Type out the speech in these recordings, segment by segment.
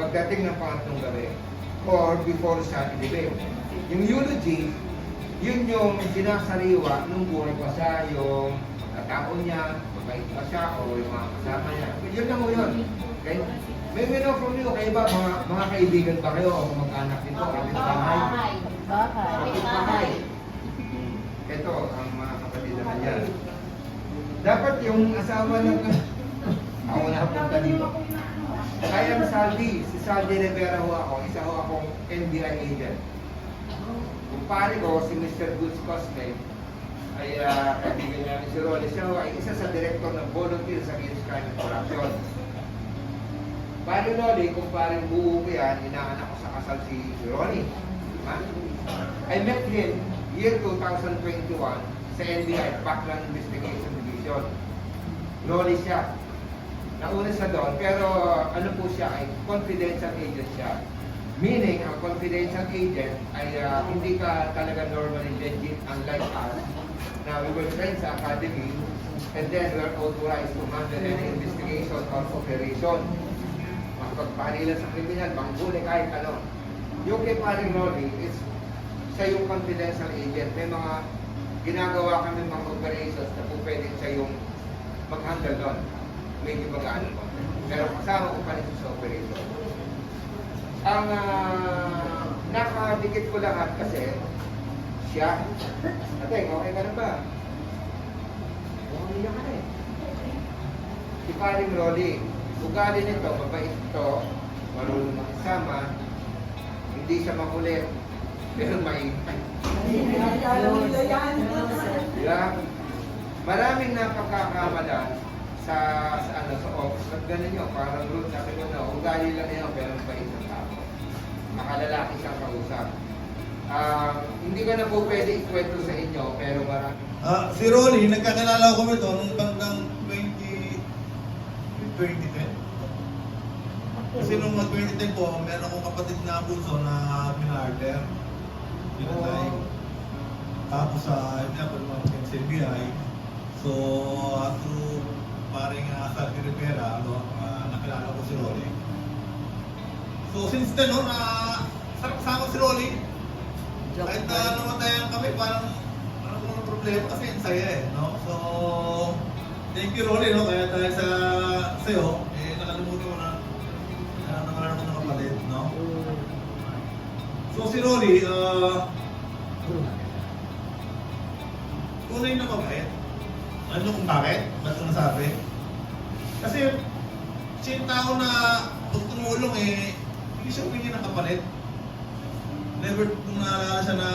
pagdating ng pangatlong gabi or before siya ilibing. Yung eulogy, yun yung sinasariwa nung buhay pa siya, yung katao niya, mabait pa siya, o yung mga kasama niya. Yun lang mo yun. Okay? May know from you, kayo ba, mga, mga kaibigan ba kayo o mag-anak nito? Kapit bahay? Bahay. Kapit bahay. Ito, ang mga kapatid naman niya. Dapat yung asawa ng... ako na punta dito. Kaya ang Saldi, si Saldi Rivera ho ako, isa ho akong NBI agent. Kung pare ko, si Mr. Goods Cosme, ay uh, kaibigan niya si Rolly. Siya ho ay isa sa director ng Volunteers Against Crime and Corruption. Pare Rolly, kung parang buo ko yan, inaanak ko sa kasal si Rolly. Diba? I met him year 2021 sa NBI, Background Investigation Division. Rolly siya. Nauna siya doon, pero ano po siya ay confidential agent siya. Meaning, ang confidential agent ay ah, hindi ka talaga normally legit unlike us. Na we were friends sa academy and then we are authorized to handle any investigation or operation. Makapagpanilan sa kriminal, manghuli kahit ano. Yung kay paring Rolly is siya yung confidential agent. May mga ginagawa kami mga operations na po pwede siya yung mag-handle doon. Medyo mag-ano po. Pero kasama ko pa rin sa operation. Ang uh, nakadikit ko lahat kasi siya. Ate, okay ka na ba? Okay ka na eh. Si paring Rolly, ugali nito, mabait ito, marunong makisama, hindi siya makulit, pero may Diba? Maraming napakakamalan sa, sa ano sa office. At ganun yun, parang root natin yun na ugali lang yun, pero mabait ng tao. Makalalaki siyang kausap. Ah, hindi ko na po pwede ikwento sa inyo, pero marami. Ah, si Rolly, nagkakilala ko ito nung bandang 20... 2010. Kasi nung mga 2010 po, meron akong kapatid na abuso na minarder. Pinatay. Tapos sa, yun nga po, mga sa NBI. So, uh, uh, sa Rivera, ano, ah, nakilala ko si Rolly. So, since then, no, na sarap kasama si Rolly. Kahit na namatayan kami, parang parang walang problema kasi ang saya eh, no? So, thank you Rolly, no? Kaya dahil sa sa'yo, eh, nakalimutan ko na na nangalan ko ng kapatid, no? So, si Rolly, uh, tunay na mabait. Niyo kung bakit? Ba't ko nasabi? Kasi, siya yung tao na pag tumulong eh, hindi siya humingi ng kapalit never kung naalala siya na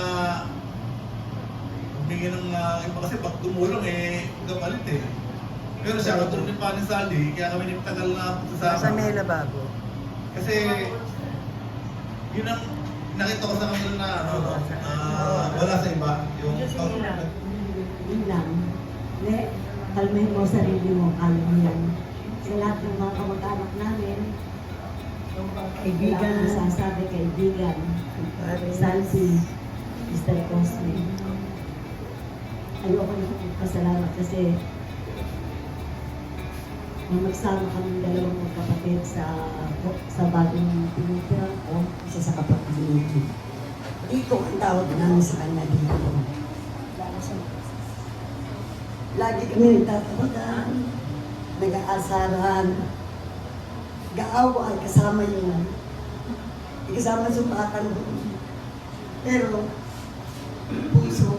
humingi ng uh, iba kasi pag tumulong eh, kapalit eh. Pero siya, katulad ni Panis Saldi, kaya kami nagtagal na Sa pagsasama. may lababo. Kasi, yun ang nakita ko sa kanila na ano, no, ah, wala sa iba. Yung, Yun lang. Ne, kalmahin mo sarili mo, kalma mo. Sa lahat ng mga kamag-anak namin, kaibigan, sasabi kaibigan, Salsi, Mr. Cosme. Ayoko na magpasalamat kasi nung nagsama kami dalawang magkapatid sa sa bagong pinitira ko, isa sa kapatid Ito ang tawag namin sa kanya dito. Lagi kami nagtatawagan, nag-aasaran, gaawa ay kasama yun. Kasama sumbatan doon. Pero, puso,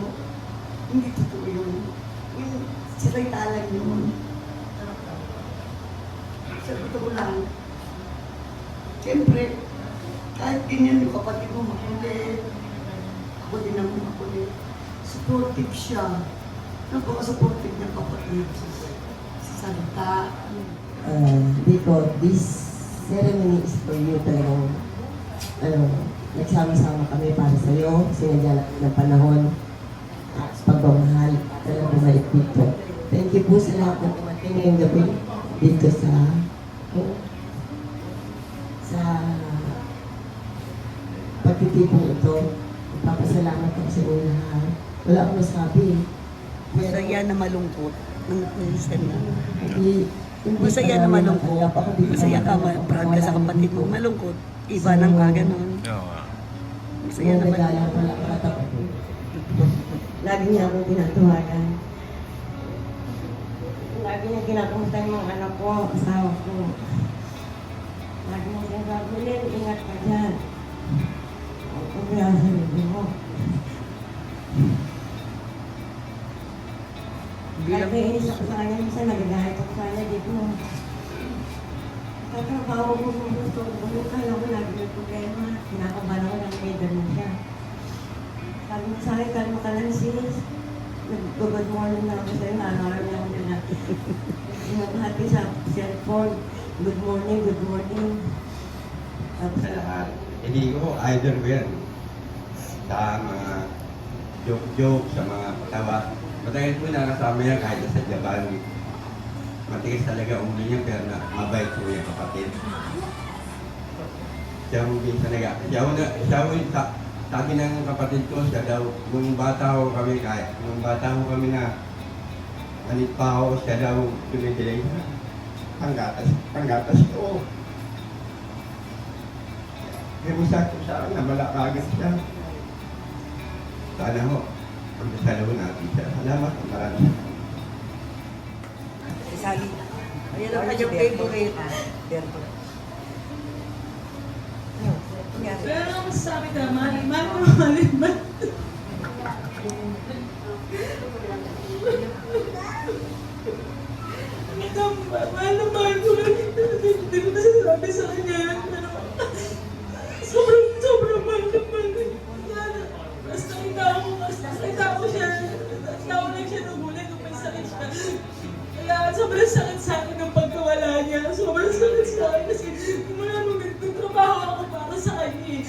hindi totoo yun. Yung salita lang yun. Sa totoo lang, siyempre, kahit ganyan yung kapatid mo makulit, ako din ang makulit, supportive siya. Napaka-supportive ng kapatid sa salita. uh, because this ceremony is for you talagang ano, nagsama-sama kami para sa iyo, sinadya namin ng panahon at pagmamahal talagang bumalik dito. Thank you po sa lahat ng dumating ngayong gabi dito sa sa pagtitipong ito. Papasalamat ako sa inyo lahat. Wala akong masabi. Masaya na malungkot. Nang minsan na. Masaya na malungkot. Masaya ka, ma- proud ka sa kapatid mo. Malungkot. Iba ng gaganon. Oo nga. Masaya mga kapatid. Lagi niya akong tinatawagan. Lagi niya kinakamusta yung mga anak ko, asawa ko. Lagi niya sinasabi, Lynn, ingat ka dyan. Ang kaya sa libro mo. Kahit Bilang may inis ako sa kanya, minsan nagagahit ako sa kanya dito. Katrabaho ko kung gusto ko, kaya ko lagi may problema. Kinakabahan ako ng medal mo siya. Sabi mo sa akin, kalma ka lang sis. Na ako sa'yo, naalala niya ako nila. Sinabahati sa cellphone, good morning, good morning. Tapos sa lahat. Hindi ko, ko yan. Sa mga joke-joke, sa mga patawa. Matagal ko na kasama yan kahit sa Japan. Matigas talaga ulo niya pero na, mabait ko yung kapatid. Siya mo din talaga. Siya na, siya mo sa, sabi ng kapatid ko, siya daw, nung bata ko kami, kahit, nung bata ko kami na, alit pa ako, siya daw tumitilay na. Panggatas, panggatas ko. Usap ko sa akin na malakagas siya. Sana ho, pagkasalaw natin siya. Salamat, maraming Sali. Ayan ang kanyang favorite. Berto. Pero ano masasabi ka, mahal, mahal mo mahal sobrang sakit sa akin ng pagkawala niya. Sobrang sakit sa akin kasi mula nung nagtatrabaho ako para sa kanya. eh.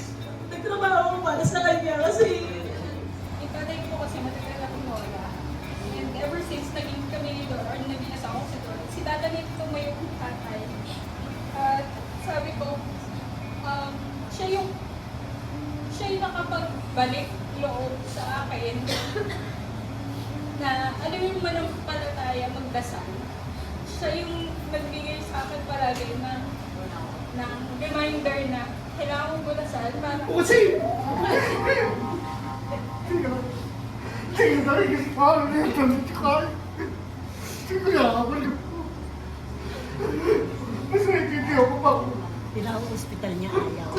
Nagtrabaho ako para sa kanya kasi Itatay ko kasi matagal akong wala. And ever since naging kami ni Dor, or naging asawa ko si Dor, si nito mo yung tatay. At sabi ko, um, siya yung siya yung nakapagbalik loob sa akin na alam yung manampalataya magdasal. Siya yung nagbigay sa palagi na na reminder na kailangan kong magdasal para Pinaka-hospital niya ayaw.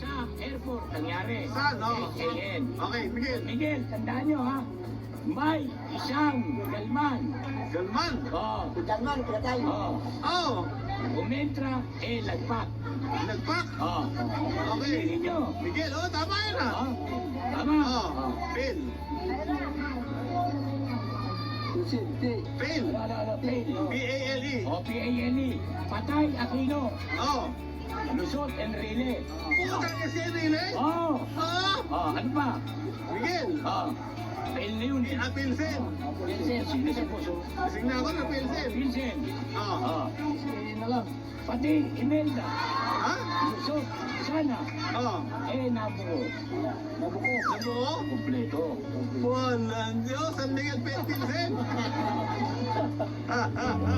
Sa airport nangyari. Saan? No? Okay, Miguel. Miguel, tandaan nyo ha. May isang galman. Galman? Oo. Galman, pinatay. Oo. Oo. Umentra, eh, lagpak. Nagpak? Oo. Okay. Tingin nyo. Miguel, oh, tama yun ah. Oo. Tama. Oh, Oo. Phil. Ano, ano, ano, Phil. P-A-L-E. O, P-A-L-E. Patay, Aquino. Oh. Lusot, Enrile. Putang niya si Enrile. Oo. Oh. Oh, ano pa? Miguel. Oo. Phil Leon. Ah, Pilsen. Vincent, sino sa puso? Tignan ako na Pilsen. Vincent. Oh. Ah, sige na lang. Pati Imelda. Ha? So, sana. Oh. Eh, nabuo. Nabuko. Nabuo? Kompleto. Walang Diyos. San Miguel Pilsen. Ha, ha, ha.